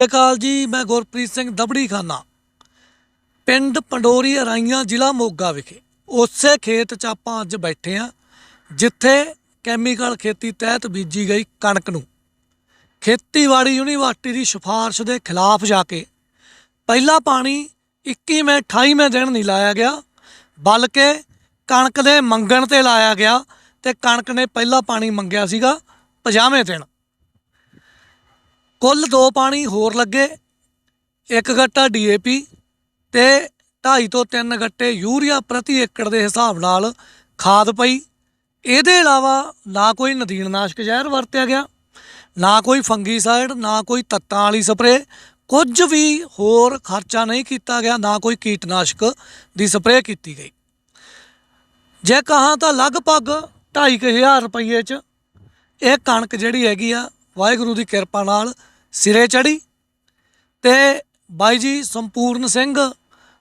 ਸਤਿ ਸ਼੍ਰੀ ਅਕਾਲ ਜੀ, ਮੈਂ ਗੁਰਪ੍ਰੀਤ ਸਿੰਘ ਦਬੜੀ ਖਾਨਾ ਪਿੰਡ ਪੰਡੋਰੀ ਰਾਈਆਂ ਜ਼ਿਲ੍ਹਾ ਮੋਗਾ ਵਿਖੇ। ਉਸੇ ਖੇਤ 'ਚ ਆਪਾਂ ਅੱਜ ਬੈਠੇ ਆ, ਜਿੱਥੇ ਕੈਮੀਕਲ ਖੇਤੀ ਤਹਿਤ ਬੀਜੀ ਗਈ ਕਣਕ ਨੂੰ। ਖੇਤੀਬਾੜੀ ਯੂਨੀਵਰਸਿਟੀ ਦੀ ਸਿਫਾਰਿਸ਼ ਦੇ ਖਿਲਾਫ ਜਾ ਕੇ ਪਹਿਲਾ ਪਾਣੀ 21ਵੇਂ 28ਵੇਂ ਦਿਨ ਨਹੀਂ ਲਾਇਆ ਗਿਆ, ਬਲਕਿ ਕਣਕ ਦੇ ਮੰਗਣ ਤੇ ਲਾਇਆ ਗਿਆ ਤੇ ਕਣਕ ਨੇ ਪਹਿਲਾ ਪਾਣੀ ਮੰਗਿਆ ਸੀਗਾ 50ਵੇਂ ਦਿਨ। ਕੁੱਲ ਦੋ ਪਾਣੀ ਹੋਰ ਲੱਗੇ, ਇੱਕ ਗੱਟਾ ਡੀਏਪੀ ਤੇ 2.5 ਤੋਂ 3 ਗੱਟੇ ਯੂਰੀਆ ਪ੍ਰਤੀ ਏਕੜ ਦੇ ਹਿਸਾਬ ਨਾਲ ਖਾਦ ਪਈ। ਇਹਦੇ ਇਲਾਵਾ ਨਾ ਕੋਈ ਨਦੀਨਨਾਸ਼ਕ ਜ਼ਹਿਰ ਵਰਤਿਆ ਗਿਆ, ਨਾ ਕੋਈ ਫੰਗੀਸਾਈਡ, ਨਾ ਕੋਈ ਤੱਤਾਂ ਵਾਲੀ ਸਪਰੇ ਕੁਝ ਵੀ ਹੋਰ ਖਰਚਾ ਨਹੀਂ ਕੀਤਾ ਗਿਆ, ਨਾ ਕੋਈ ਕੀਟਨਾਸ਼ਕ ਦੀ ਸਪਰੇ ਕੀਤੀ ਗਈ। ਜੇ ਕਹਾਂ ਤਾਂ ਲਗਭਗ 2500 ਰੁਪਏ ਚ ਇਹ ਕਣਕ ਜਿਹੜੀ ਹੈਗੀ ਆ, ਵਾਹਿਗੁਰੂ ਦੀ ਕਿਰਪਾ ਨਾਲ ਸਿਰੇ ਚੜੀ ਤੇ ਬਾਈ ਜੀ ਸੰਪੂਰਨ ਸਿੰਘ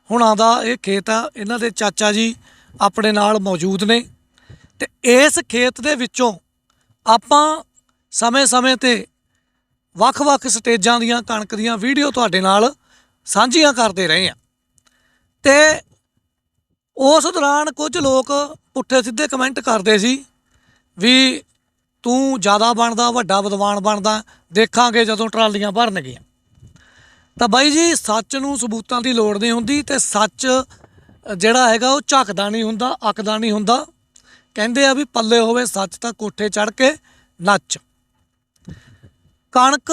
ਹੁਣਾਂ ਦਾ ਇਹ ਖੇਤ ਆ, ਇਹਨਾਂ ਦੇ ਚਾਚਾ ਜੀ ਆਪਣੇ ਨਾਲ ਮੌਜੂਦ ਨੇ ਤੇ ਇਸ ਖੇਤ ਦੇ ਵਿੱਚੋਂ ਆਪਾਂ ਸਮੇਂ-ਸਮੇਂ ਤੇ ਵੱਖ-ਵੱਖ ਸਟੇਜਾਂ ਦੀਆਂ, ਕਣਕ ਦੀਆਂ ਵੀਡੀਓ ਤੁਹਾਡੇ ਨਾਲ ਸਾਂਝੀਆਂ ਕਰਦੇ ਰਹੇ ਆ ਤੇ ਉਸ ਦੌਰਾਨ ਕੁਝ ਲੋਕ ਪੁੱਠੇ ਸਿੱਧੇ ਕਮੈਂਟ ਕਰਦੇ ਸੀ ਵੀ ਤੂੰ ਜ਼ਿਆਦਾ ਬਣਦਾ, ਵੱਡਾ ਵਿਦਵਾਨ ਬਣਦਾ, ਦੇਖਾਂਗੇ ਜਦੋਂ ਟਰਾਲੀਆਂ ਭਰਨਗੀਆਂ। ਤਾਂ ਬਾਈ ਜੀ, ਸੱਚ ਨੂੰ ਸਬੂਤਾਂ ਦੀ ਲੋੜ ਨਹੀਂ ਹੁੰਦੀ ਤੇ ਸੱਚ ਜਿਹੜਾ ਹੈਗਾ ਉਹ ਝੱਕਦਾ ਨਹੀਂ ਹੁੰਦਾ, ਅੱਕਦਾ ਨਹੀਂ ਹੁੰਦਾ। ਕਹਿੰਦੇ ਆ ਵੀ ਪੱਲੇ ਹੋਵੇ ਸੱਚ ਤਾਂ ਕੋਠੇ ਚੜ ਕੇ ਨੱਚ। ਕਣਕ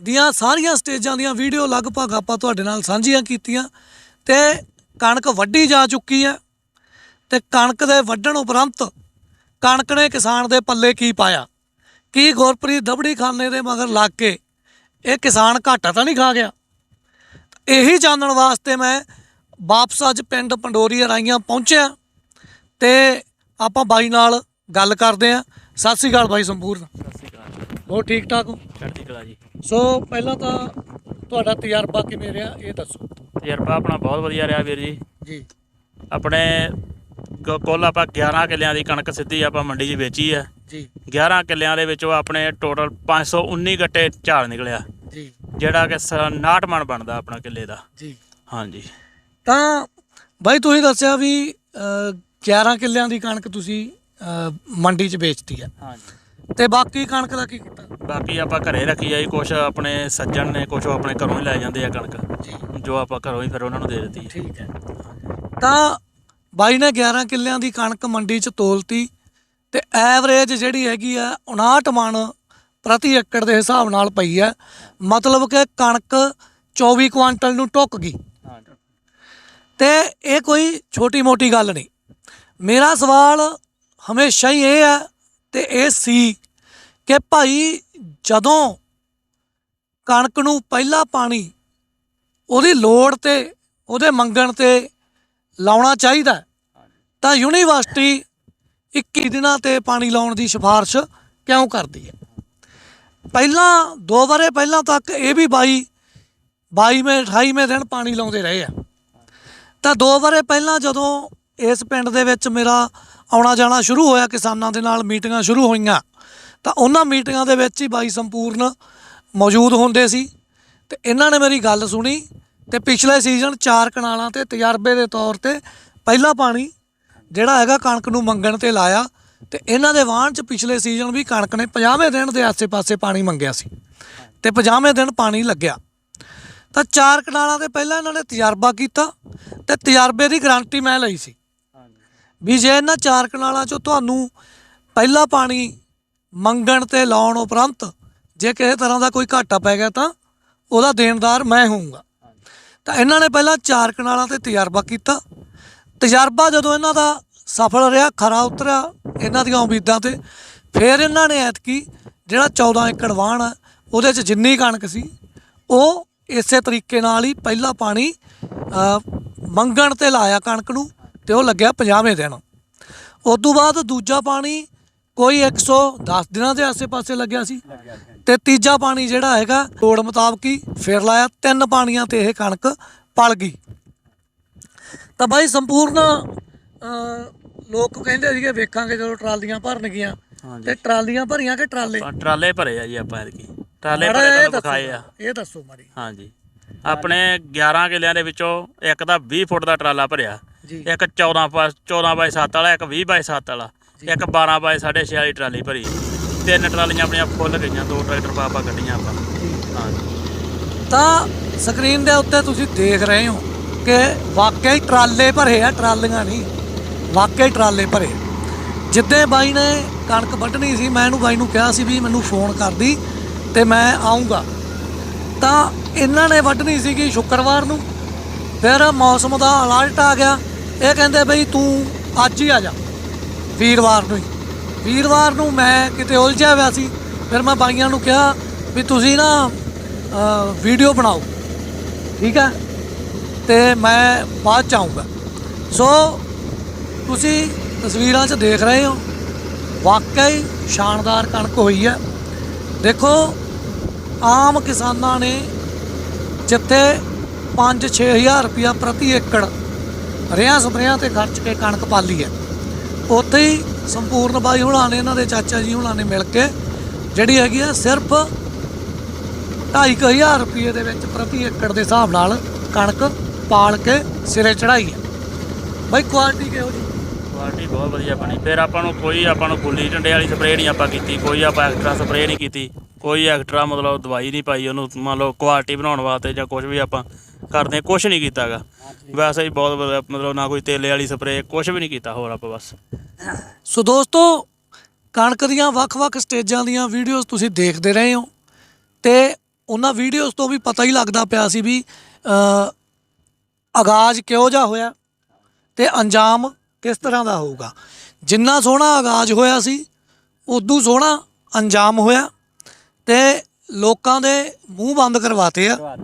ਦੀਆਂ ਸਾਰੀਆਂ ਸਟੇਜਾਂ ਦੀਆਂ ਵੀਡੀਓ ਲਗਭਗ ਆਪਾਂ ਤੁਹਾਡੇ ਨਾਲ ਸਾਂਝੀਆਂ ਕੀਤੀਆਂ ਤੇ ਕਣਕ ਵੱਢੀ ਜਾ ਚੁੱਕੀ ਹੈ ਤੇ ਕਣਕ ਦੇ ਵੱਢਣ ਉਪਰੰਤ ਕਣਕ ਨੇ ਕਿਸਾਨ ਦੇ ਪੱਲੇ ਕੀ ਪਾਇਆ? ਕੀ ਗੁਰਪ੍ਰੀਤ ਦਬੜੀ ਖਾਨੇ ਦੇ ਮਗਰ ਲੱਗ ਕੇ ਇਹ ਕਿਸਾਨ ਘਾਟਾ ਤਾਂ ਨਹੀਂ ਖਾ ਗਿਆ? ਇਹੀ ਜਾਣਨ ਵਾਸਤੇ ਮੈਂ ਵਾਪਸ ਅੱਜ ਪਿੰਡ ਪੰਡੋਰੀ ਰਾਈਆਂ ਪਹੁੰਚਿਆ। ਤੇ ਆਪਾਂ ਬਾਈ ਨਾਲ ਗੱਲ ਕਰਦੇ ਆਂ ਸਤਿ ਸ੍ਰੀ ਅਕਾਲ ਬਾਈ ਸੰਪੂਰਨ। ਸਤਿ ਸ਼੍ਰੀ ਅਕਾਲ ਹੋਰ ਠੀਕ ਠਾਕ ਹੋ? ਚੜ੍ਹਦੀ ਕਲਾ ਜੀ। ਸੋ ਪਹਿਲਾਂ ਤਾਂ ਤੁਹਾਡਾ ਤਜਰਬਾ ਕਿਵੇਂ ਰਿਹਾ ਇਹ ਦੱਸੋ। ਤਜਰਬਾ ਆਪਣਾ ਬਹੁਤ ਵਧੀਆ ਰਿਹਾ ਵੀਰ ਜੀ। ਜੀ। ਆਪਣੇ ਕ- ਕੁੱਲ ਆਪਾਂ 11 ਕਿੱਲਿਆਂ ਦੀ ਕਣਕ ਸਿੱਧੀ ਆਪਾਂ ਮੰਡੀ 'ਚ ਵੇਚੀ ਆ। ਜੀ। 11 ਕਿੱਲਿਆਂ ਦੇ ਵਿੱਚੋਂ ਆਪਣੇ ਟੋਟਲ 519 ਗੱਟੇ ਝਾੜ ਨਿਕਲਿਆ। ਜੀ। ਜਿਹੜਾ ਕਿ 59 ਮਣ ਬਣਦਾ ਆਪਣਾ ਕਿੱਲੇ ਦਾ। ਜੀ। ਹਾਂਜੀ। ਤਾਂ ਬਾਈ ਤੁਸੀਂ ਦੱਸਿਆ ਵੀ ਅਹ, 11 ਕਿੱਲਿਆਂ ਦੀ ਕਣਕ ਤੁਸੀਂ ਅਹ, ਮੰਡੀ 'ਚ ਵੇਚਤੀ ਆ। ਹਾਂਜੀ। ਤੇ ਬਾਕੀ ਕਣਕ ਦਾ ਕੀ ਕੀਤਾ? ਬਾਕੀ ਆਪਾਂ ਘਰੇ ਰੱਖੀ ਆ ਜੀ ਕੁਝ ਆਪਣੇ ਸੱਜਣ ਨੇ ਕੁਝ ਆਪਣੇ ਘਰੋਂ ਹੀ ਲੈ ਜਾਂਦੇ ਆ ਕਣਕ। ਜੀ। ਜੋ ਆਪਾਂ ਘਰੋਂ ਹੀ ਫਿਰ ਉਹਨਾਂ ਨੂੰ ਦੇ ਦਿੱਤੀ ਠੀਕ ਹੈ। ਤਾਂ ਬਾਈ ਨੇ 11 ਕਿੱਲਿਆਂ ਦੀ ਕਣਕ ਮੰਡੀ 'ਚ ਤੋਲਤੀ ਤੇ ਐਵਰੇਜ ਜਿਹੜੀ ਹੈਗੀ ਆ 59 ਮਣ ਪ੍ਰਤੀ ਏਕੜ ਦੇ ਹਿਸਾਬ ਨਾਲ ਪਈ ਹੈ ਮਤਲਬ ਕਿ ਕਣਕ 24 ਕੁਆਂਟਲ ਨੂੰ ਟੁੱਕ ਗਈ। ਹਾਂਜੀ ਤੇ ਇਹ ਕੋਈ ਛੋਟੀ ਮੋਟੀ ਗੱਲ ਨਹੀਂ। ਮੇਰਾ ਸਵਾਲ ਹਮੇਸ਼ਾ ਹੀ ਇਹ ਹੈ ਤੇ ਇਹ ਸੀ ਕਿ ਭਾਈ ਜਦੋਂ ਕਣਕ ਨੂੰ ਪਹਿਲਾ ਪਾਣੀ ਉਹਦੀ ਲੋੜ ਤੇ, ਉਹਦੇ ਮੰਗਣ ਤੇ ਲਾਉਣਾ ਚਾਹੀਦਾ ਤਾਂ ਯੂਨੀਵਰਸਿਟੀ 21 ਦਿਨਾਂ ਤੇ ਪਾਣੀ ਲਾਉਣ ਦੀ ਸਿਫਾਰਿਸ਼ ਕਿਉਂ ਕਰਦੀ ਹੈ? ਪਹਿਲਾਂ ਦੋ ਵਾਰੇ ਪਹਿਲਾਂ ਤੱਕ ਇਹ ਵੀ 22 22ਵੇਂ 28ਵੇਂ ਦਿਨ ਪਾਣੀ ਲਾਉਂਦੇ ਰਹੇ ਆ। ਤਾਂ ਦੋ ਵਾਰੇ ਪਹਿਲਾਂ ਜਦੋਂ ਇਸ ਪਿੰਡ ਦੇ ਵਿੱਚ ਮੇਰਾ ਆਉਣਾ ਜਾਣਾ ਸ਼ੁਰੂ ਹੋਇਆ ਕਿਸਾਨਾਂ ਦੇ ਨਾਲ ਮੀਟਿੰਗਾਂ ਸ਼ੁਰੂ ਹੋਈਆਂ ਤਾਂ ਉਹਨਾਂ ਮੀਟਿੰਗਾਂ ਦੇ ਵਿੱਚ ਹੀ ਬਾਈ ਸੰਪੂਰਨ ਮੌਜੂਦ ਹੁੰਦੇ ਸੀ। ਤੇ ਇਹਨਾਂ ਨੇ ਮੇਰੀ ਗੱਲ ਸੁਣੀ ਤੇ ਪਿਛਲੇ ਸੀਜ਼ਨ ਚਾਰ ਕਨਾਲਾਂ ਤੇ ਤਜਰਬੇ ਦੇ ਤੌਰ ਤੇ ਪਹਿਲਾ ਪਾਣੀ ਜਿਹੜਾ ਹੈਗਾ ਕਣਕ ਨੂੰ ਮੰਗਣ ਤੇ ਲਾਇਆ ਤੇ ਇਹਨਾਂ ਦੇ ਵਾਹਣ 'ਚ ਪਿਛਲੇ ਸੀਜ਼ਨ ਵੀ ਕਣਕ ਨੇ 50ਵੇਂ ਦਿਨ ਦੇ ਆਸੇ-ਪਾਸੇ ਪਾਣੀ ਮੰਗਿਆ ਸੀ ਤੇ 50ਵੇਂ ਦਿਨ ਪਾਣੀ ਲੱਗਿਆ। ਤਾਂ ਚਾਰ ਕਨਾਲਾਂ ਤੇ ਪਹਿਲਾਂ ਇਹਨਾਂ ਨੇ ਤਜਰਬਾ ਕੀਤਾ ਤੇ ਤਜਰਬੇ ਦੀ ਗਾਰੰਟੀ ਮੈਂ ਲਈ ਸੀ ਵੀ ਜੇ ਇਹਨਾਂ ਚਾਰ ਕਨਾਲਾਂ ਚੋਂ ਤੁਹਾਨੂੰ ਪਹਿਲਾ ਪਾਣੀ ਮੰਗਣ ਤੇ ਲਾਉਣ ਉਪਰੰਤ ਜੇ ਕਿਸੇ ਤਰ੍ਹਾਂ ਦਾ ਕੋਈ ਘਾਟਾ ਪੈ ਗਿਆ ਤਾਂ ਉਹਦਾ ਦੇਣਦਾਰ ਮੈਂ ਹੋਊਂਗਾ। ਤਾਂ ਇਹਨਾਂ ਨੇ ਪਹਿਲਾਂ ਚਾਰ ਕਨਾਲਾਂ ਤੇ ਤਜਰਬਾ ਕੀਤਾ। ਤਜਰਬਾ ਜਦੋਂ ਇਹਨਾਂ ਦਾ ਸਫਲ ਰਿਹਾ, ਖਰਾ ਉਤਰਿਆ ਇਹਨਾਂ ਦੀਆਂ ਉਮੀਦਾਂ ਤੇ, ਫਿਰ ਇਹਨਾਂ ਨੇ ਐਤਕੀ ਜਿਹੜਾ 14 ਏਕੜ ਵਾਹਣ ਆ, ਉਹਦੇ 'ਚ ਜਿੰਨੀ ਕਣਕ ਸੀ, ਉਹ ਇਸੇ ਤਰੀਕੇ ਨਾਲ ਹੀ ਪਹਿਲਾ ਪਾਣੀ ਮੰਗਣ ਤੇ ਲਾਇਆ ਕਣਕ ਨੂੰ ਤੇ ਉਹ ਲੱਗਿਆ 50ਵੇਂ ਦਿਨ। ਉਸ ਤੋਂ ਬਾਅਦ ਦੂਜਾ ਪਾਣੀ ਕੋਈ 110 ਦਿਨਾਂ ਦੇ ਆਸੇ-ਪਾਸੇ ਲੱਗਿਆ ਸੀ। ਤੇ ਤੀਜਾ ਪਾਣੀ ਜਿਹੜਾ ਹੈਗਾ ਲੋੜ ਮੁਤਾਬਕ ਹੀ ਫਿਰ ਲਾਇਆ ਤਿੰਨ ਪਾਣੀਆਂ ਤੇ ਇਹ ਕਣਕ ਪਲ ਗਈ। ਤਾਂ ਬਾਈ ਸੰਪੂਰਨ ਲੋਕ ਕਹਿੰਦੇ ਸੀਗੇ ਵੇਖਾਂਗੇ ਜਦੋਂ ਟਰਾਲੀਆਂ ਭਰਨਗੀਆਂ। ਤੇ ਟਰਾਲੀਆਂ ਭਰੀਆਂ ਕਿ ਟਰਾਲੇ? ਟਰਾਲੇ ਭਰੇ ਆ ਜੀ ਆਪਾਂ ਐਤਕੀ। ਟਰਾਲੇ ਭਰੇ ਤੁਹਾਨੂੰ ਦੱਸੋ ਵਿਖਾਏ ਆ। ਇਹ ਦੱਸੋ ਮਾੜੀ ਹਾਂਜੀ। ਆਪਣੇ 11 ਕਿੱਲਿਆਂ ਦੇ ਵਿੱਚੋਂ ਇੱਕ ਦਾ 20 ਫੁੱਟ ਦਾ ਟਰਾਲਾ ਭਰਿਆ। ਇੱਕ 14 ਪਾ 14 ਬਾਈ 7 ਵਾਲਾ ਇੱਕ 20 ਬਾਈ 7 ਵਾਲਾ ਇੱਕ 12 ਬਾਈ 6.5 ਵਾਲੀ ਟਰਾਲੀ ਭਰੀ। ਤਿੰਨ ਟਰਾਲੀਆਂ ਆਪਣੀਆਂ ਫੁੱਲ ਗਈਆਂ, ਦੋ ਟਰੈਕਟਰ ਪਾਪਾ ਕੱਢੀਆਂ ਆਪਾਂ। ਹਾਂਜੀ। ਤਾਂ ਸਕਰੀਨ ਦੇ ਉੱਤੇ ਤੁਸੀਂ ਦੇਖ ਰਹੇ ਹੋ ਕਿ ਵਾਕਈ ਟਰਾਲੇ ਭਰੇ ਆ, ਟਰਾਲੀਆਂ ਨਹੀਂ, ਵਾਕਈ ਟਰਾਲੇ ਭਰੇ। ਜਿੱਦੇ ਬਾਈ ਨੇ ਕਣਕ ਵੱਢਣੀ ਸੀ, ਮੈਂ ਇਹਨੂੰ ਬਾਈ ਨੂੰ ਕਿਹਾ ਸੀ ਵੀ ਮੈਨੂੰ ਫੋਨ ਕਰਦੀ ਤੇ ਮੈਂ ਆਉਂਗਾ ਤਾਂ ਇਹਨਾਂ ਨੇ ਵੱਢਣੀ ਸੀਗੀ ਸ਼ੁੱਕਰਵਾਰ ਨੂੰ, ਫਿਰ ਮੌਸਮ ਦਾ ਅਲਰਟ ਆ ਗਿਆ। ਇਹ ਕਹਿੰਦੇ ਬਈ ਤੂੰ ਅੱਜ ਹੀ ਆ ਜਾ, ਵੀਰਵਾਰ ਨੂੰ ਹੀ। ਵੀਰਵਾਰ ਨੂੰ ਮੈਂ ਕਿਤੇ ਉਲਝਿਆ ਹੋਇਆ ਸੀ, ਫਿਰ ਮੈਂ ਬਾਈਆਂ ਨੂੰ ਕਿਹਾ ਵੀ ਤੁਸੀਂ ਨਾ ਵੀਡੀਓ ਬਣਾਓ। ਠੀਕ ਹੈ? ਤੇ ਮੈਂ ਬਾਅਦ ਚ ਆਊਂਗਾ। ਸੋ, ਤੁਸੀਂ ਤਸਵੀਰਾਂ 'ਚ ਦੇਖ ਰਹੇ ਹੋ, ਵਾਕਈ ਸ਼ਾਨਦਾਰ ਕਣਕ ਹੋਈ ਹੈ। ਦੇਖੋ, ਆਮ ਕਿਸਾਨਾਂ ਨੇ ਜਿੱਥੇ 5-6000 ਰੁਪਇਆ ਪ੍ਰਤੀ ਏਕੜ ਰਿਆਂ ਸਪਰੇਆਂ ਤੇ ਖਰਚ ਕੇ ਕਣਕ ਪਾਲੀ ਹੈ, ਉੱਥੇ ਹੀ ਸੰਪੂਰਨ ਬਾਈ ਹੁਣਾਂ ਨੇ, ਇਹਨਾਂ ਦੇ ਚਾਚਾ ਜੀ ਹੁਣਾਂ ਨੇ ਮਿਲ ਕੇ ਜਿਹੜੀ ਹੈਗੀ ਆ ਸਿਰਫ 2500 ਰੁਪਏ ਦੇ ਵਿੱਚ ਪ੍ਰਤੀ ਏਕੜ ਦੇ ਹਿਸਾਬ ਨਾਲ ਕਣਕ ਪਾਲ ਕੇ ਸਿਰੇ ਚੜਾਈ ਹੈ। ਬਾਈ ਕੁਆਲਿਟੀ ਕਿਹੋ ਜੀ ਕੁਆਲਿਟੀ ਬਹੁਤ ਵਧੀਆ ਬਣੀ। ਫਿਰ ਆਪਾਂ ਨੂੰ ਕੋਈ, ਆਪਾਂ ਨੂੰ ਗੁੱਲੀ ਡੰਡੇ ਵਾਲੀ ਸਪਰੇਅ ਨਹੀਂ ਆਪਾਂ ਕੀਤੀ, ਕੋਈ ਆਪਾਂ ਐਕਸਟਰਾ ਸਪਰੇਅ ਨਹੀਂ ਕੀਤੀ। ਕੋਈ ਐਕਸਟਰਾ ਮਤਲਬ ਦਵਾਈ ਨਹੀਂ ਪਾਈ ਉਹਨੂੰ, ਮੰਨ ਲਓ ਕੁਆਲਿਟੀ ਬਣਾਉਣ ਵਾਸਤੇ ਜਾਂ ਕੁਝ ਵੀ ਆਪਾਂ ਕਰਦੇ ਕੁਝ ਨਹੀਂ ਕੀਤਾਗਾ। ਵੈਸੇ ਹੀ ਬਹੁਤ ਵਧੀਆ, ਮਤਲਬ ਨਾ ਕੋਈ ਤੇਲੇ ਵਾਲੀ ਸਪਰੇਅ ਕੁਝ ਵੀ ਨਹੀਂ ਕੀਤਾ ਹੋਰ ਆਪਾਂ ਬਸ। ਸੋ ਦੋਸਤੋ ਕਣਕ ਦੀਆਂ ਵੱਖ-ਵੱਖ ਸਟੇਜਾਂ ਦੀਆਂ ਵੀਡੀਓਜ਼ ਤੁਸੀਂ ਦੇਖਦੇ ਰਹੇ ਹੋ। ਤੇ ਉਹਨਾਂ ਵੀਡੀਓਜ਼ ਤੋਂ ਵੀ ਪਤਾ ਹੀ ਲੱਗਦਾ ਪਿਆ ਸੀ ਵੀ ਅ, ਆਗਾਜ਼ ਕਿਹੋ ਜਿਹਾ ਹੋਇਆ ਤੇ ਅੰਜਾਮ ਕਿਸ ਤਰ੍ਹਾਂ ਦਾ ਹੋਊਗਾ। ਜਿੰਨਾ ਸੋਹਣਾ ਆਗਾਜ਼ ਹੋਇਆ ਸੀ ਉਦੋਂ ਸੋਹਣਾ ਅੰਜਾਮ ਹੋਇਆ ਤੇ ਲੋਕਾਂ ਦੇ ਮੂੰਹ ਬੰਦ ਕਰਵਾਤੇ ਆ।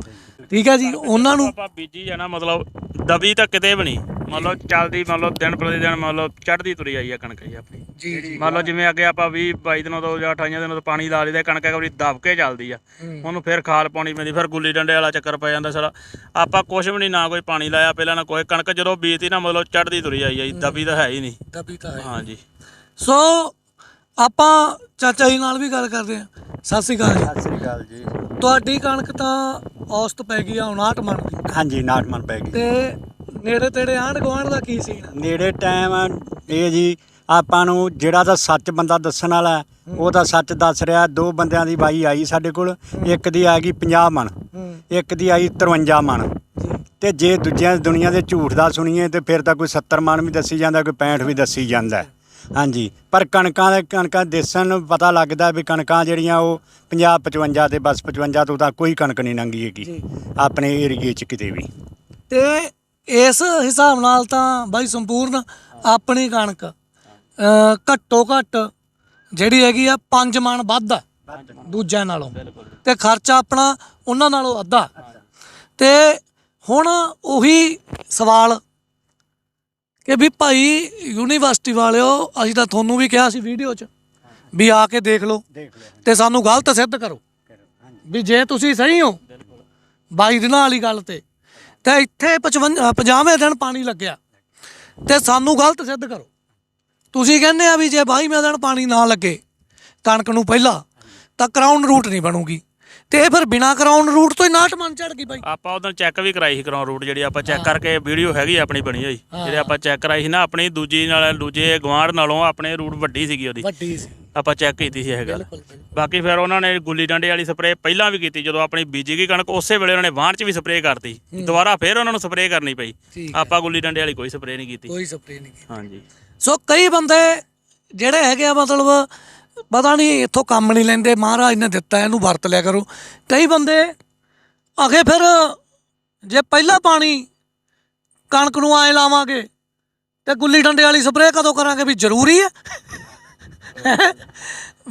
ਠੀਕ ਹੈ ਜੀ ਉਹਨਾਂ ਨੂੰ ਆਪਾਂ ਬੀਜੀ ਆ ਨਾ ਮਤਲਬ ਦਬੀ ਤਾਂ ਕਿਤੇ ਵੀ ਨਹੀਂ। ਮੰਨ ਲਓ ਚੱਲਦੀ ਮੰਨ ਲਓ ਦਿਨ ਪ੍ਰਤੀ ਦਿਨ ਮੰਨ ਲਓ ਚੜ੍ਹਦੀ ਤੁਰੀ ਆਈ ਆ ਕਣਕ ਜੀ ਆਪਣੀ। ਜੀ ਜੀ। ਮੰਨ ਲਓ ਜਿਵੇਂ ਅੱਗੇ ਆਪਾਂ 20 22 ਦਿਨਾਂ ਤੋਂ ਜਾਂ 28 ਦਿਨਾਂ ਤੋਂ ਪਾਣੀ ਲਾ ਲਈਦਾ ਕਣਕ ਇੱਕ ਵਾਰੀ ਦਬ ਕੇ ਚੱਲਦੀ ਆ। ਉਹਨੂੰ ਫਿਰ ਖਾਲ ਪਾਉਣੀ ਪੈਂਦੀ ਫਿਰ ਗੁੱਲੀ ਡੰਡੇ ਵਾਲਾ ਚੱਕਰ ਪੈ ਜਾਂਦਾ ਸਾਰਾ ਆਪਾਂ ਕੁਝ ਵੀ ਨਹੀਂ ਨਾ ਕੋਈ ਪਾਣੀ ਲਾਇਆ ਪਹਿਲਾਂ ਨਾ ਕੋਈ। ਕਣਕ ਜਦੋਂ ਬੀਜਤੀ ਨਾ ਮਤਲਬ ਚੜ੍ਹਦੀ ਤੁਰੀ ਆਈ ਆ ਜੀ ਦਬੀ ਤਾਂ ਹੈ ਹੀ ਨਹੀਂ। ਦਬੀ ਤਾਂ ਹੈ ਹਾਂਜੀ। ਸੋ ਆਪਾਂ ਚਾਚਾ ਜੀ ਨਾਲ ਵੀ ਗੱਲ ਕਰਦੇ ਹਾਂ ਸਤਿ ਸ੍ਰੀ ਅਕਾਲ ਜੀ। ਸਤਿ ਸ੍ਰੀ ਅਕਾਲ ਜੀ। ਤੁਹਾਡੀ ਕਣਕ ਤਾਂ ਔਸਤ ਪੈ ਗਈ ਆ 59 ਮਣ ਦੀ। ਹਾਂਜੀ ਨਾਟਮਨ ਪੈ ਗਈ। ਤੇ ਨੇੜੇ ਤੇੜੇ ਆਂਢ ਗੁਆਂਢ ਦਾ ਕੀ ਸੀਨ ਆ? ਨੇੜੇ ਟਾਈਮ ਇਹ ਜੀ ਆਪਾਂ ਨੂੰ ਜਿਹੜਾ ਤਾਂ ਸੱਚ ਬੰਦਾ ਦੱਸਣ ਵਾਲਾ ਹੈ, ਉਹ ਤਾਂ ਸੱਚ ਦੱਸ ਰਿਹਾ ਦੋ ਬੰਦਿਆਂ ਦੀ ਬਾਈ ਆਈ ਸਾਡੇ ਕੋਲ ਇੱਕ ਦੀ ਆ ਗਈ 50 ਮਣ ਹੂੰ। ਇੱਕ ਦੀ ਆਈ 53 ਮਣ। ਜੀ। ਤੇ ਜੇ ਦੂਜਿਆਂ ਦੁਨੀਆ ਦੇ ਝੂਠ ਦਾ ਸੁਣੀਏ ਤੇ ਫਿਰ ਤਾਂ ਕੋਈ 70 ਮਣ ਵੀ ਦੱਸੀ ਜਾਂਦਾ ਕੋਈ 65 ਵੀ ਦੱਸੀ ਜਾਂਦਾ। ਹੈ। ਹਾਂਜੀ ਪਰ ਕਣਕਾਂ ਦੇ ਕਣਕਾਂ ਦੇਸਣ ਨੂੰ ਪਤਾ ਲੱਗਦਾ ਵੀ ਕਣਕਾਂ ਜਿਹੜੀਆਂ ਉਹ 50 55 ਤੇ ਬਸ 55 ਤੋਂ ਤਾਂ ਕੋਈ ਕਣਕ ਨਹੀਂ ਲੰਗੀ ਹੈਗੀ ਜੀ। ਆਪਣੇ ਏਰੀਏ 'ਚ ਕਿਤੇ ਵੀ। ਤੇ ਇਸ ਹਿਸਾਬ ਨਾਲ ਤਾਂ ਬਾਈ ਸੰਪੂਰਨ ਆਪਣੀ ਕਣਕ ਅ, ਘੱਟੋ ਘੱਟ ਜਿਹੜੀ ਹੈਗੀ ਆ 5 ਮਣ ਵੱਧ ਆ ਦੂਜਿਆਂ ਨਾਲੋਂ। ਤੇ ਖਰਚਾ ਆਪਣਾ ਉਹਨਾਂ ਨਾਲੋਂ ਅੱਧਾ। ਤੇ ਹੁਣ ਉਹੀ ਸਵਾਲ ਕਿ ਵੀ ਭਾਈ ਯੂਨੀਵਰਸਿਟੀ ਵਾਲਿਓ ਅਸੀਂ ਤਾਂ ਤੁਹਾਨੂੰ ਵੀ ਕਿਹਾ ਸੀ ਵੀਡੀਓ 'ਚ ਵੀ ਆ ਕੇ ਦੇਖ ਲਓ ਤੇ ਸਾਨੂੰ ਗਲਤ ਸਿੱਧ ਕਰੋ। ਵੀ ਜੇ ਤੁਸੀਂ ਸਹੀ ਹੋ ਬਾਈ ਦਿਨਾਂ ਵਾਲੀ ਗੱਲ ਤੇ ਤੇ ਇੱਥੇ 55 50ਵੇਂ ਦਿਨ ਪਾਣੀ ਲੱਗਿਆ ਤੇ ਸਾਨੂੰ ਗਲਤ ਸਿੱਧ ਕਰੋ। ਤੁਸੀਂ ਕਹਿੰਦੇ ਆ ਵੀ ਜੇ 22ਵੇਂ ਦਿਨ ਪਾਣੀ ਨਾ ਲੱਗੇ ਕਣਕ ਨੂੰ ਪਹਿਲਾਂ ਤਾਂ ਕਰਾਊਂਡ ਰੂਟ ਨਹੀਂ ਬਣੂਗੀ। ਤੇ ਇਹ ਫਿਰ ਬਿਨਾ ਕਰਾਊਂਡ ਰੂਟ ਤੋਂ ਹੀ ਨਾਟ ਮਨ ਚੜ ਗਈ ਬਾਈ। ਆਪਾਂ ਉਦੋਂ ਚੈੱਕ ਵੀ ਕਰਾਈ ਸੀ ਕਰਾਉਂ ਰੂਟ ਜਿਹੜੀ ਆਪਾਂ ਚੈੱਕ ਕਰਕੇ ਵੀਡੀਓ ਹੈਗੀ ਆਪਣੀ ਬਣੀ ਹੋਈ। ਜਿਹੜੇ ਆਪਾਂ ਚੈੱਕ ਕਰਾਈ ਸੀ ਨਾ ਆਪਣੀ ਦੂਜੀ ਨਾਲ ਦੂਜੇ ਗਵਾਂਢ ਨਾਲੋਂ ਆਪਣੇ ਰੂਟ ਵੱਡੀ ਸੀਗੀ ਉਹਦੀ। ਵੱਡੀ ਸੀ। ਆਪਾਂ ਚੈੱਕ ਕੀਤੀ ਸੀ ਇਹ ਗੱਲ। ਬਾਕੀ ਫਿਰ ਉਹਨਾਂ ਨੇ ਗੁੱਲੀ ਡੰਡੇ ਵਾਲੀ ਸਪਰੇਅ ਪਹਿਲਾਂ ਵੀ ਕੀਤੀ ਜਦੋਂ ਆਪਣੀ ਬੀਜੀ ਗਈ ਕਣਕ ਉਸੇ ਵੇਲੇ ਉਹਨਾਂ ਨੇ ਵਾਹਣ 'ਚ ਵੀ ਸਪਰੇਅ ਕਰਤੀ। ਦੁਬਾਰਾ ਫਿਰ ਉਹਨਾਂ ਨੂੰ ਸਪਰੇਅ ਕਰਨੀ ਪਈ। ਆਪਾਂ ਗੁੱਲੀ ਡੰਡੇ ਵਾਲੀ ਕੋਈ ਸਪਰੇਅ ਨਹੀਂ ਕੀਤੀ। ਕੋਈ ਸਪਰੇ ਨਹੀਂ ਕੀਤੀ। ਹਾਂਜੀ। ਸੋ ਕਈ ਬੰਦੇ ਜਿਹੜੇ ਹੈਗੇ ਆ ਮਤਲਬ ਪਤਾ ਨਹੀਂ ਇੱਥੋਂ ਕੰਮ ਨਹੀਂ ਲੈਂਦੇ, ਮਹਾਰਾਜ ਨੇ ਦਿੱਤਾ, ਇਹਨੂੰ ਵਰਤ ਲਿਆ ਕਰੋ। ਕਈ ਬੰਦੇ ਅਗੇ ਫਿਰ ਜੇ ਪਹਿਲਾ ਪਾਣੀ ਕਣਕ ਨੂੰ ਆਏ ਲਾਵਾਂਗੇ ਤੇ ਗੁੱਲੀ ਡੰਡੇ ਵਾਲੀ ਸਪਰੇਅ ਕਦੋਂ ਕਰਾਂਗੇ ਵੀ ਜ਼ਰੂਰੀ ਹੈ?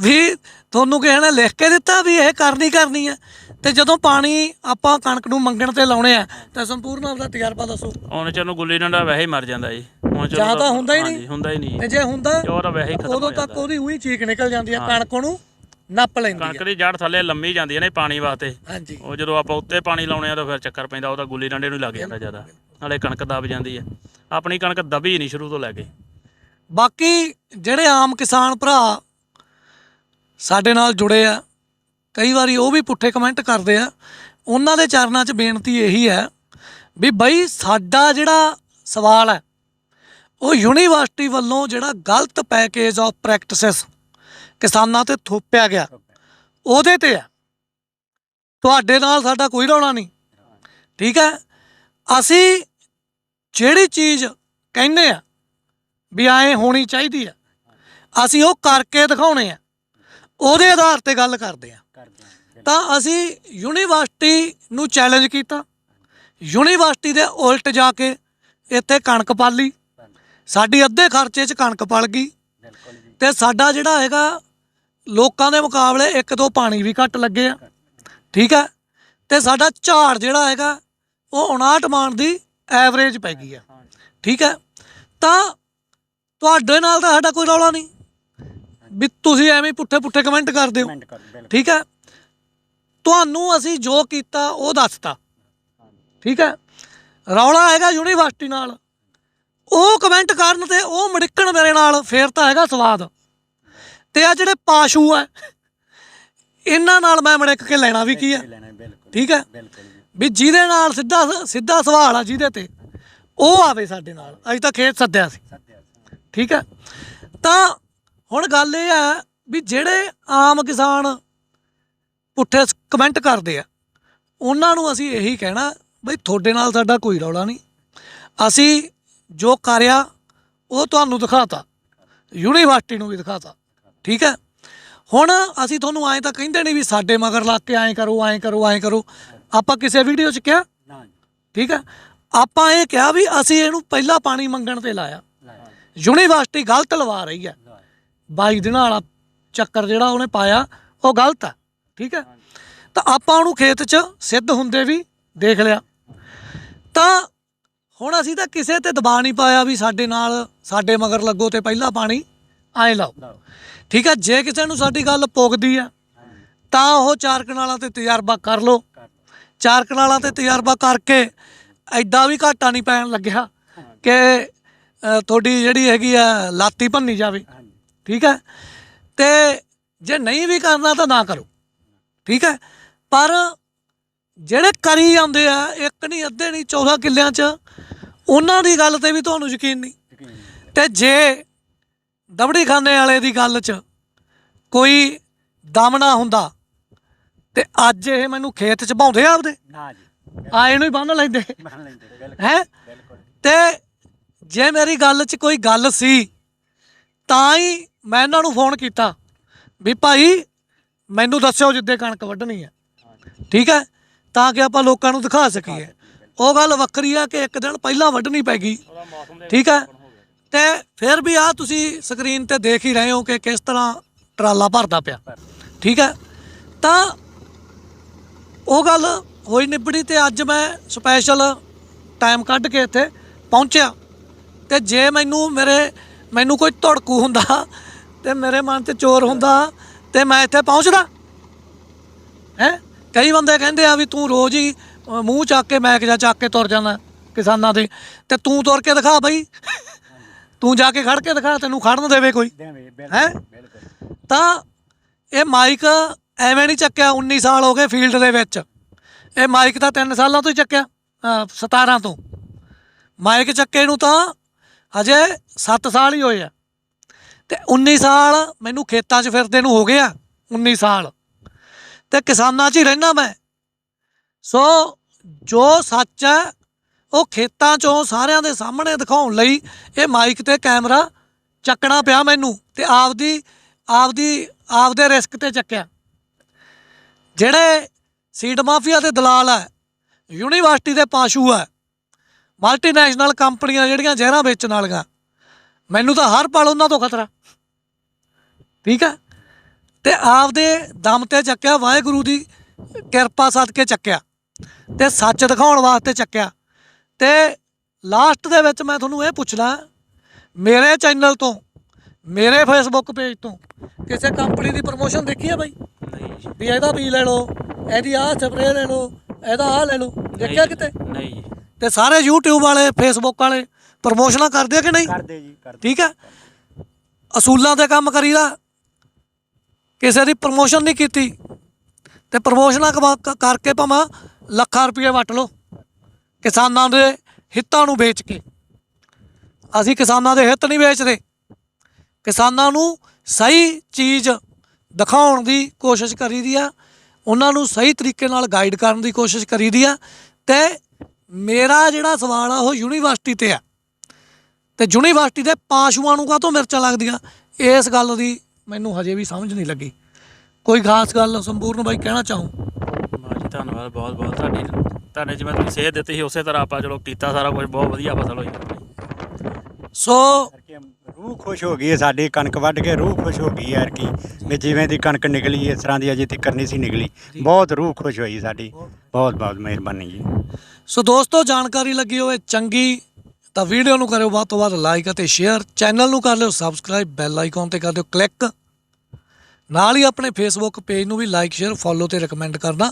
ਵੀ ਤੁਹਾਨੂੰ ਕਿਸੇ ਨੇ ਲਿਖ ਕੇ ਦਿੱਤਾ ਵੀ ਇਹ ਕਰਨੀ ਕਰਨੀ ਹੈ। ਤੇ ਜਦੋਂ ਪਾਣੀ ਆਪਾਂ ਕਣਕ ਨੂੰ ਮੰਗਣ ਤੇ ਲਾਉਣੇ ਆ, ਤਾਂ ਸੰਪੂਰਨ ਆਪਦਾ ਤਜਰਬਾ ਦੱਸੋ। ਹੁਣ ਚਲੋ ਗੁੱਲੀ ਡੰਡਾ ਵੈਸੇ ਹੀ ਮਰ ਜਾਂਦਾ ਜੀ। ਹੁਣ ਚ ਜਾਂ ਤਾਂ ਹੁੰਦਾ ਹੀ ਨਹੀਂ। ਹਾਂਜੀ, ਹੁੰਦਾ ਹੀ ਨਹੀਂ। ਤੇ ਜੇ ਹੁੰਦਾ ਉਹ ਤਾਂ ਵੈਸੇ ਹੀ ਖਤਮ ਹੋ ਉਦੋਂ ਤੱਕ ਜਾਂਦਾ। ਉਹਦੀ ਉਹੀ ਚੀਕ ਨਿਕਲ ਜਾਂਦੀ ਹੈ। ਕਣਕ ਨੂੰ ਨੱਪ ਲੈਂਦੀ ਕਣਕ ਹੈ ਦੀ ਜੜ ਥੱਲੇ ਲੰਮੀ ਜਾਂਦੀ ਹੈ ਨਾ ਪਾਣੀ ਵਾਸਤੇ। ਹਾਂਜੀ। ਉਹ ਜਦੋਂ ਆਪਾਂ ਉੱਤੇ ਪਾਣੀ ਲਾਉਣੇ ਆ ਤਾਂ ਫਿਰ ਚੱਕਰ ਪੈਂਦਾ ਉਹ ਤਾਂ ਗੁੱਲੀ ਡੰਡੇ ਨੂੰ ਹੀ ਲੱਗ ਜਾਂਦਾ ਜ਼ਿਆਦਾ। ਨਾਲੇ ਕਣਕ ਦਬ ਜਾਂਦੀ ਹੈ ਆਪਣੀ ਕਣਕ ਦਬੀ ਨਹੀਂ ਸ਼ੁਰੂ ਤੋਂ ਲੈ ਕੇ। ਬਾਕੀ ਜਿਹੜੇ ਆਮ ਕਿਸਾਨ ਭਰਾ ਸਾਡੇ ਨਾਲ ਜੁੜੇ ਆ ਕਈ ਵਾਰੀ ਉਹ ਵੀ ਪੁੱਠੇ ਕਮੈਂਟ ਕਰਦੇ ਆ। ਉਹਨਾਂ ਦੇ ਚਰਨਾਂ 'ਚ ਬੇਨਤੀ ਇਹੀ ਹੈ ਵੀ ਬਈ ਸਾਡਾ ਜਿਹੜਾ ਸਵਾਲ ਹੈ ਉਹ ਯੂਨੀਵਰਸਿਟੀ ਵੱਲੋਂ ਜਿਹੜਾ ਗਲਤ ਪੈਕੇਜ ਆਫ ਪ੍ਰੈਕਟਿਸਸ ਕਿਸਾਨਾਂ ਤੇ ਥੋਪਿਆ ਗਿਆ। ਉਹਦੇ ਤੇ ਹੈ। ਤੁਹਾਡੇ ਨਾਲ ਸਾਡਾ ਕੋਈ ਰੌਣਾ ਨਹੀਂ। ਠੀਕ ਹੈ? ਅਸੀਂ ਜਿਹੜੀ ਚੀਜ਼ ਕਹਿੰਦੇ ਆ ਵੀ ਐਂ ਹੋਣੀ ਚਾਹੀਦੀ ਆ ਅਸੀਂ ਉਹ ਕਰਕੇ ਦਿਖਾਉਣੇ ਆ। ਉਹਦੇ ਆਧਾਰ ਤੇ ਗੱਲ ਕਰਦੇ ਆ ਤਾਂ ਅਸੀਂ ਯੂਨੀਵਰਸਿਟੀ ਨੂੰ ਚੈਲੰਜ ਕੀਤਾ। ਯੂਨੀਵਰਸਿਟੀ ਦੇ ਉਲਟ ਜਾ ਕੇ ਇੱਥੇ ਕਣਕ ਪਾਲੀ। ਸਾਡੀ ਅੱਧੇ ਖਰਚੇ 'ਚ ਕਣਕ ਪਲ ਗਈ। ਤੇ ਸਾਡਾ ਜਿਹੜਾ ਹੈਗਾ ਲੋਕਾਂ ਦੇ ਮੁਕਾਬਲੇ ਇੱਕ ਦੋ ਪਾਣੀ ਵੀ ਘੱਟ ਲੱਗੇ ਆ। ਠੀਕ ਹੈ? ਤੇ ਸਾਡਾ ਝਾੜ ਜਿਹੜਾ ਹੈਗਾ ਉਹ 59 ਮਾਨ ਦੀ ਐਵਰੇਜ ਪੈ ਗਈ ਆ। ਠੀਕ ਹੈ? ਤਾਂ ਤੁਹਾਡੇ ਨਾਲ ਤਾਂ ਸਾਡਾ ਕੋਈ ਰੌਲਾ ਨਹੀਂ। ਵੀ ਤੁਸੀਂ ਐਵੇਂ ਪੁੱਠੇ ਪੁੱਠੇ ਕਮੈਂਟ ਕਰਦੇ ਹੋ ਠੀਕ ਹੈ? ਤੁਹਾਨੂੰ ਅਸੀਂ ਜੋ ਕੀਤਾ ਉਹ ਦੱਸਤਾ। ਠੀਕ ਹੈ? ਰੌਲਾ ਹੈਗਾ ਯੂਨੀਵਰਸਿਟੀ ਨਾਲ। ਉਹ ਕਮੈਂਟ ਕਰਨ ਤੇ ਉਹ ਮੜਿੱਕਣ ਮੇਰੇ ਨਾਲ ਫੇਰ ਤਾਂ ਹੈਗਾ ਸਵਾਦ। ਤੇ ਆ ਜਿਹੜੇ ਪਾਸ਼ੂ ਆ ਇਹਨਾਂ ਨਾਲ ਮੈਂ ਮੜਿੱਕ ਕੇ ਲੈਣਾ ਵੀ ਕੀ ਹੈ ਠੀਕ ਹੈ ਵੀ ਜਿਹਦੇ ਨਾਲ ਸਿੱਧਾ ਸਿੱਧਾ ਸਵਾਲ ਆ ਜਿਹਦੇ ਤੇ ਉਹ ਆਵੇ ਸਾਡੇ ਨਾਲ। ਅਸੀਂ ਤਾਂ ਖੇਤ ਸੱਦਿਆ ਸੀ। ਠੀਕ ਹੈ ਤਾਂ ਹੁਣ ਗੱਲ ਇਹ ਹੈ ਵੀ ਜਿਹੜੇ ਆਮ ਕਿਸਾਨ ਪੁੱਠੇ ਕਮੈਂਟ ਕਰਦੇ ਆ ਉਹਨਾਂ ਨੂੰ ਅਸੀਂ ਇਹੀ ਕਹਿਣਾ ਬਈ ਤੁਹਾਡੇ ਨਾਲ ਸਾਡਾ ਕੋਈ ਰੌਲਾ ਨਹੀਂ। ਅਸੀਂ ਜੋ ਕਰਿਆ ਉਹ ਤੁਹਾਨੂੰ ਦਿਖਾਤਾ। ਯੂਨੀਵਰਸਿਟੀ ਨੂੰ ਵੀ ਦਿਖਾਤਾ। ਠੀਕ ਹੈ? ਹੁਣ ਅਸੀਂ ਤੁਹਾਨੂੰ ਐਂ ਤਾਂ ਕਹਿੰਦੇ ਨਹੀਂ ਵੀ ਸਾਡੇ ਮਗਰ ਲੱਗ ਕੇ ਐਂ ਕਰੋ ਐਂ ਕਰੋ ਐਂ ਕਰੋ। ਆਪਾਂ ਕਿਸੇ ਵੀਡੀਓ 'ਚ ਕਿਹਾ? ਠੀਕ ਹੈ? ਆਪਾਂ ਇਹ ਕਿਹਾ ਵੀ ਅਸੀਂ ਇਹਨੂੰ ਪਹਿਲਾਂ ਪਾਣੀ ਮੰਗਣ ਤੇ ਲਾਇਆ। ਯੂਨੀਵਰਸਿਟੀ ਗਲਤ ਲਵਾ ਰਹੀ ਹੈ। 22 ਦਿਨਾਂ ਵਾਲਾ ਚੱਕਰ ਜਿਹੜਾ ਉਹਨੇ ਪਾਇਆ ਉਹ ਗਲਤ ਹੈ। ਠੀਕ ਹੈ? ਤਾਂ ਆਪਾਂ ਉਹਨੂੰ ਖੇਤ 'ਚ ਸਿੱਧ ਹੁੰਦੇ ਵੀ ਦੇਖ ਲਿਆ। ਤਾਂ ਹੁਣ ਅਸੀਂ ਤਾਂ ਕਿਸੇ ਤੇ ਦਬਾਅ ਨਹੀਂ ਪਾਇਆ ਵੀ ਸਾਡੇ ਨਾਲ ਸਾਡੇ ਮਗਰ ਲੱਗੋ ਤੇ ਪਹਿਲਾਂ ਪਾਣੀ ਐਂ ਲਾਓ। ਠੀਕ ਹੈ ਜੇ ਕਿਸੇ ਨੂੰ ਸਾਡੀ ਗੱਲ ਪੁੱਗਦੀ ਆ ਤਾਂ ਉਹ ਚਾਰ ਕਨਾਲਾਂ ਤੇ ਤਜਰਬਾ ਕਰ ਲਓ। ਚਾਰ ਕਨਾਲਾਂ ਤੇ ਤਜਰਬਾ ਕਰਕੇ ਐਡਾ ਵੀ ਘਾਟਾ ਨਹੀਂ ਪੈਣ ਲੱਗਿਆ ਕਿ ਤੁਹਾਡੀ ਜਿਹੜੀ ਹੈਗੀ ਆ ਲਾਤੀ ਭੰਨੀ ਜਾਵੇ। ਠੀਕ ਹੈ ਤੇ ਜੇ ਨਹੀਂ ਵੀ ਕਰਨਾ ਤਾਂ ਨਾ ਕਰੋ। ਠੀਕ ਹੈ ਪਰ ਜਿਹੜੇ ਕਰੀ ਜਾਂਦੇ ਆ ਇੱਕ ਨਹੀਂ ਅੱਧੇ ਨਹੀਂ 14 ਕਿੱਲਿਆਂ 'ਚ ਉਹਨਾਂ ਦੀ ਗੱਲ ਤੇ ਵੀ ਤੁਹਾਨੂੰ ਯਕੀਨ ਨਹੀਂ। ਤੇ ਜੇ ਦਬੜੀ ਖਾਨੇ ਵਾਲੇ ਦੀ ਗੱਲ 'ਚ ਕੋਈ ਦਮ ਨਾ ਹੁੰਦਾ ਤੇ ਅੱਜ ਇਹ ਮੈਨੂੰ ਖੇਤ 'ਚ ਭਾਉਂਦੇ ਆਪਦੇ? ਨਾ ਜੀ। ਆ ਇਹਨੂੰ ਹੀ ਬੰਨ ਲੈਂਦੇ। ਮੰਨ ਲੈਂਦੇ ਹੈ? ਤੇ ਜੇ ਮੇਰੀ ਗੱਲ 'ਚ ਕੋਈ ਗੱਲ ਸੀ ਤਾਂ ਹੀ ਮੈਂ ਇਹਨਾਂ ਨੂੰ ਫੋਨ ਕੀਤਾ ਵੀ ਭਾਈ ਮੈਨੂੰ ਦੱਸਿਓ ਜਿੱਦੇ ਕਣਕ ਵੱਢਣੀ ਹੈ ਠੀਕ ਹੈ? ਤਾਂ ਕਿ ਆਪਾਂ ਲੋਕਾਂ ਨੂੰ ਦਿਖਾ ਸਕੀਏ। ਉਹ ਗੱਲ ਵੱਖਰੀ ਆ ਕਿ ਇੱਕ ਦਿਨ ਪਹਿਲਾਂ ਵੱਢਣੀ ਪੈ ਗਈ। ਠੀਕ ਹੈ ਤੇ ਫਿਰ ਵੀ ਆ ਤੁਸੀਂ ਸਕਰੀਨ ਤੇ ਦੇਖ ਹੀ ਰਹੇ ਹੋ ਕਿ ਕਿਸ ਤਰ੍ਹਾਂ ਟਰਾਲਾ ਭਰਦਾ ਪਿਆ। ਠੀਕ ਹੈ ਤਾਂ ਉਹ ਗੱਲ ਹੋਈ ਨਿਬੜੀ ਤੇ ਅੱਜ ਮੈਂ ਸਪੈਸ਼ਲ ਟਾਈਮ ਕੱਢ ਕੇ ਇੱਥੇ ਪਹੁੰਚਿਆ। ਤੇ ਜੇ ਮੈਨੂੰ ਮੇਰੇ, ਮੈਨੂੰ ਕੋਈ ਧੜਕੂ ਹੁੰਦਾ ਤੇ ਮੇਰੇ ਮਨ ਤੇ ਚੋਰ ਹੁੰਦਾ ਤੇ ਮੈਂ ਇੱਥੇ ਪਹੁੰਚਦਾ। ਹੈ? ਕਈ ਬੰਦੇ ਕਹਿੰਦੇ ਆ ਵੀ ਤੂੰ ਰੋਜ਼ ਹੀ ਮੂੰਹ ਚੱਕ ਕੇ ਮੈਕ ਜਾ ਚੱਕ ਕੇ ਤੁਰ ਜਾਂਦਾ ਕਿਸਾਨਾਂ ਦੇ। ਤੇ ਤੂੰ ਤੁਰ ਕੇ ਦਿਖਾ ਬਈ। ਤੂੰ ਜਾ ਕੇ ਖੜ ਕੇ ਦਿਖਾ ਤੈਨੂੰ ਖੜਨ ਦੇਵੇ ਕੋਈ। ਦੇਵੇਂ ਹੈ? ਤਾਂ ਇਹ ਮਾਈਕ ਐਵੇਂ ਨਹੀਂ ਚੱਕਿਆ 19 ਸਾਲ ਹੋ ਗਏ ਫੀਲਡ ਦੇ ਵਿੱਚ। ਇਹ ਮਾਈਕ ਤਾਂ 3 ਸਾਲਾਂ ਤੋਂ ਹੀ ਚੱਕਿਆ ਅ, 17 ਤੋਂ। ਮਾਈਕ ਚੱਕੇ ਨੂੰ ਤਾਂ ਹਜੇ 7 ਸਾਲ ਹੀ ਹੋਏ ਆ। ਤੇ 19 ਸਾਲ ਮੈਨੂੰ ਖੇਤਾਂ 'ਚ ਫਿਰਦੇ ਨੂੰ ਹੋ ਗਏ ਆ 19 ਸਾਲ। ਤੇ ਕਿਸਾਨਾਂ 'ਚ ਹੀ ਰਹਿਣਾ ਮੈਂ। ਸੋ ਜੋ ਸੱਚ ਹੈ, ਉਹ ਖੇਤਾਂ 'ਚੋਂ ਸਾਰਿਆਂ ਦੇ ਸਾਹਮਣੇ ਦਿਖਾਉਣ ਲਈ ਇਹ ਮਾਈਕ ਤੇ ਕੈਮਰਾ ਚੱਕਣਾ ਪਿਆ ਮੈਨੂੰ ਤੇ ਆਪਦੀ ਆਪਦੀ, ਆਪਦੇ ਰਿਸਕ ਤੇ ਚੱਕਿਆ। ਜਿਹੜੇ ਸੀਡ ਮਾਫੀਆ ਦੇ ਦਲਾਲ ਹੈ, ਯੂਨੀਵਰਸਿਟੀ ਦੇ ਪਾਸ਼ੂ ਹੈ, ਮਲਟੀਨੈਸ਼ਨਲ ਕੰਪਨੀਆਂ ਜਿਹੜੀਆਂ ਜ਼ਹਿਰਾਂ ਵੇਚਣ ਵਾਲੀਆਂ, ਮੈਨੂੰ ਤਾਂ ਹਰ ਪਲ ਉਹਨਾਂ ਤੋਂ ਖਤਰਾ। ਠੀਕ ਹੈ? ਤੇ ਆਪਦੇ ਦਮ ਤੇ ਚੱਕਿਆ, ਵਾਹਿਗੁਰੂ ਦੀ ਕਿਰਪਾ ਸਦਕੇ ਚੱਕਿਆ। ਤੇ ਸੱਚ ਦਿਖਾਉਣ ਵਾਸਤੇ ਚੱਕਿਆ। ਤੇ ਲਾਸਟ ਦੇ ਵਿੱਚ ਮੈਂ ਤੁਹਾਨੂੰ ਇਹ ਪੁੱਛਣਾ ਮੇਰੇ ਚੈਨਲ ਤੋਂ ਮੇਰੇ ਫੇਸਬੁੱਕ ਪੇਜ ਤੋਂ ਕਿਸੇ ਕੰਪਨੀ ਦੀ ਪ੍ਰਮੋਸ਼ਨ ਦੇਖੀ ਹੈ ਬਾਈ? ਨਹੀਂ ਵੀ ਇਹਦਾ ਬੀ ਲੈ ਲਓ ਇਹਦੀ ਆਹ ਸਪਰੇਅ ਲੈ ਲਓ ਇਹਦਾ ਆਹ ਲੈ ਲਓ ਦੇਖਿਆ ਕਿਤੇ? ਨਹੀਂ ਤੇ ਸਾਰੇ YouTube ਵਾਲੇ Facebook ਵਾਲੇ ਪ੍ਰਮੋਸ਼ਨਾਂ ਕਰਦੇ ਆ ਕਿ ਨਹੀਂ? ਕਰਦੇ ਜੀ ਕਰਦੇ। ਠੀਕ ਹੈ ਅਸੂਲਾਂ ਤੇ ਕੰਮ ਕਰੀਦਾ ਕਿਸੇ ਦੀ ਪ੍ਰਮੋਸ਼ਨ ਨਹੀਂ ਕੀਤੀ ਤੇ ਪ੍ਰਮੋਸ਼ਨਾਂ ਕਰਕੇ ਭਾਵੇਂ ਲੱਖਾਂ ਰੁਪਏ ਵਟ ਲਓ। ਕਿਸਾਨਾਂ ਦੇ ਹਿੱਤਾਂ ਨੂੰ ਵੇਚ ਕੇ। ਅਸੀਂ ਕਿਸਾਨਾਂ ਦੇ ਹਿੱਤ ਨਹੀਂ ਵੇਚਦੇ। ਕਿਸਾਨਾਂ ਨੂੰ ਸਹੀ ਚੀਜ਼ ਦਿਖਾਉਣ ਦੀ ਕੋਸ਼ਿਸ਼ ਕਰੀਦੀ ਆ। ਉਹਨਾਂ ਨੂੰ ਸਹੀ ਤਰੀਕੇ ਨਾਲ ਗਾਈਡ ਕਰਨ ਦੀ ਕੋਸ਼ਿਸ਼ ਕਰੀਦੀ ਆ। ਤੇ ਮੇਰਾ ਜਿਹੜਾ ਸਵਾਲ ਆ, ਉਹ ਯੂਨੀਵਰਸਿਟੀ ਤੇ ਆ। ਤੇ ਯੂਨੀਵਰਸਿਟੀ ਦੇ ਪਾਸ਼ੂਆਂ ਨੂੰ ਕਾਹਤੋਂ ਮਿਰਚਾਂ ਲੱਗਦੀਆਂ? ਇਸ ਗੱਲ ਦੀ ਮੈਨੂੰ ਹਜੇ ਵੀ ਸਮਝ ਨਹੀਂ ਲੱਗੀ। ਕੋਈ ਖਾਸ ਗੱਲ ਸੰਪੂਰਨ ਬਾਈ ਕਹਿਣਾ ਚਾਹੂੰ? ਧੰਨਵਾਦ ਬਹੁਤ ਬਹੁਤ। ਤੁਹਾਡੀ ਤੁਹਾਡੇ ਜਿਵੇਂ ਤੁਸੀਂ ਸੇਧ ਦਿੱਤੀ ਸੀ ਉਸੇ ਤਰ੍ਹਾਂ ਆਪਾਂ ਚਲੋ ਕੀਤਾ ਸਾਰਾ ਕੁਝ ਬਹੁਤ ਵਧੀਆ ਫਸਲ ਹੋਈ। ਸੋ ਰੂਹ ਖੁਸ਼ ਹੋ ਗਈ ਹੈ ਸਾਡੀ ਕਣਕ ਵੱਢ ਕੇ ਰੂਹ ਖੁਸ਼ ਹੋ ਗਈ ਯਾਰ ਕੀ ਵੀ ਜਿਵੇਂ ਦੀ ਕਣਕ ਨਿਕਲੀ ਇਸ ਤਰ੍ਹਾਂ ਦੀ ਅਜੇ ਤੱਕ ਨਹੀਂ ਸੀ ਨਿਕਲੀ। ਬਹੁਤ ਰੂਹ ਖੁਸ਼ ਹੋਈ ਸਾਡੀ ਬਹੁਤ ਬਹੁਤ ਮਿਹਰਬਾਨੀ ਜੀ। ਸੋ ਦੋਸਤੋ ਜਾਣਕਾਰੀ ਲੱਗੀ ਹੋਵੇ ਚੰਗੀ ਤਾਂ ਵੀਡੀਓ ਨੂੰ ਕਰਿਓ ਵੱਧ ਤੋਂ ਵੱਧ ਲਾਈਕ ਅਤੇ ਸ਼ੇਅਰ। ਚੈਨਲ ਨੂੰ ਕਰ ਲਿਓ ਸਬਸਕ੍ਰਾਈਬ ਬੈਲ ਆਈਕਨ ਤੇ ਕਰ ਦਿਓ ਕਲਿੱਕ। ਨਾਲ ਹੀ ਆਪਣੇ ਫੇਸਬੁੱਕ ਪੇਜ ਨੂੰ ਵੀ ਲਾਈਕ ਸ਼ੇਅਰ ਫੋਲੋ ਤੇ ਰეკਮੈਂਡ ਕਰਨਾ।